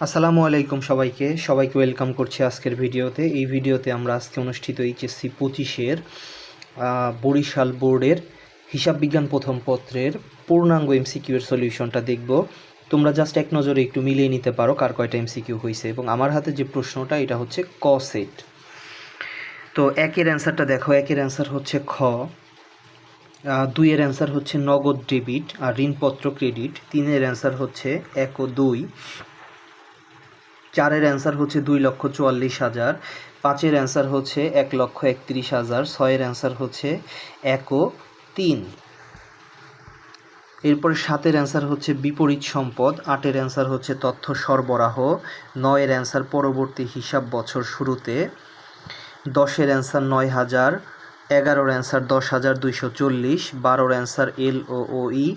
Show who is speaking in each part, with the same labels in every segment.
Speaker 1: আসসালামু আলাইকুম সবাইকে। সবাইকে ওয়েলকাম করছি আজকের ভিডিওতে। এই ভিডিওতে আমরা আজকে অনুষ্ঠিত এইচএসসি পঁচিশের বরিশাল বোর্ডের হিসাব বিজ্ঞান প্রথম পত্রের পূর্ণাঙ্গ এমসিকিউ এর সলিউশনটা দেখব। তোমরা জাস্ট এক নজরে একটু মিলিয়ে নিতে পারো কার কয়টা এমসিকিউ হয়েছে এবং আমার হাতে যে প্রশ্নটা, এটা হচ্ছে ক সেট। তো একের অ্যান্সারটা দেখো। একের অ্যান্সার হচ্ছে খ। দুইয়ের অ্যান্সার হচ্ছে নগদ ডেবিট আর ঋণপত্র ক্রেডিট। তিনের অ্যান্সার হচ্ছে এক ও দুই। চারের অ্যান্সার হচ্ছে দুই লক্ষ চুয়াল্লিশ হাজার, পাঁচের অ্যান্সার হচ্ছে এক লক্ষ একত্রিশ হাজার, ছয়ের অ্যান্সার হচ্ছে এক তিন। এরপরে সাতের অ্যান্সার হচ্ছে বিপরীত সম্পদ, আটের অ্যান্সার হচ্ছে তথ্য সরবরাহ, নয়ের অ্যান্সার পরবর্তী হিসাব বছর শুরুতে, দশের অ্যান্সার নয় হাজার, এগারোর অ্যান্সার দশ হাজার দুইশো চল্লিশ, বারোর অ্যান্সার এল ও ও ই,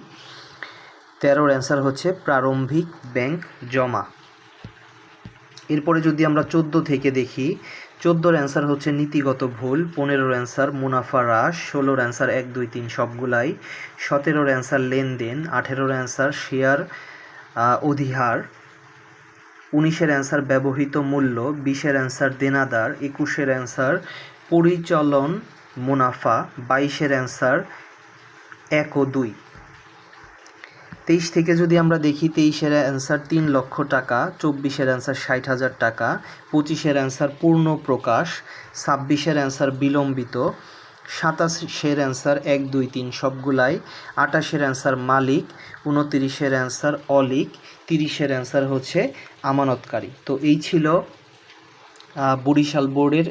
Speaker 1: তেরোর অ্যান্সার হচ্ছে প্রারম্ভিক ব্যাংক জমা। এরপরে যদি আমরা চোদ্দ থেকে দেখি, চোদ্দোর অ্যান্সার হচ্ছে নীতিগত ভুল, পনেরোর অ্যান্সার মুনাফা হ্রাস, ষোলোর অ্যান্সার এক, দুই, তিন সবগুলাই, সতেরোর অ্যান্সার লেনদেন, আঠেরোর অ্যান্সার শেয়ার অধিহার, উনিশের অ্যান্সার ব্যবহৃত মূল্য, বিশের অ্যান্সার দেনাদার, একুশের অ্যান্সার পরিচালন মুনাফা, বাইশের অ্যান্সার এক ও দুই। তেইশ থেকে যদি আমরা দেখি তেইশের অ্যান্সার তিন লক্ষ টাকা, চব্বিশের অ্যান্সার ষাট হাজার টাকা, পঁচিশের অ্যান্সার পূর্ণ প্রকাশ, ছাব্বিশের অ্যান্সার বিলম্বিত, সাতাশের অ্যান্সার এক, দুই, তিন সবগুলাই, আটাশের অ্যান্সার মালিক উনতিরিশের অ্যান্সার অলিক, তিরিশের অ্যান্সার হচ্ছে আমানতকারী। তো এই ছিল বরিশাল বোর্ডের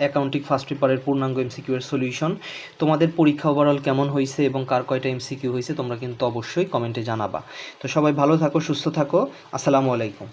Speaker 1: অ্যাকাউন্টিং ফার্স্ট পেপারের পূর্ণাঙ্গ এমসিকিউ এর সলিউশন তোমাদের পরীক্ষা ওভারঅল কেমন হয়েছে এবং কার কয়টা এমসিকিউ হয়েছে তোমরা কিন্তু অবশ্যই কমেন্টে জানাবা। তো সবাই ভালো থাকো, সুস্থ থাকো। আসসালামু আলাইকুম।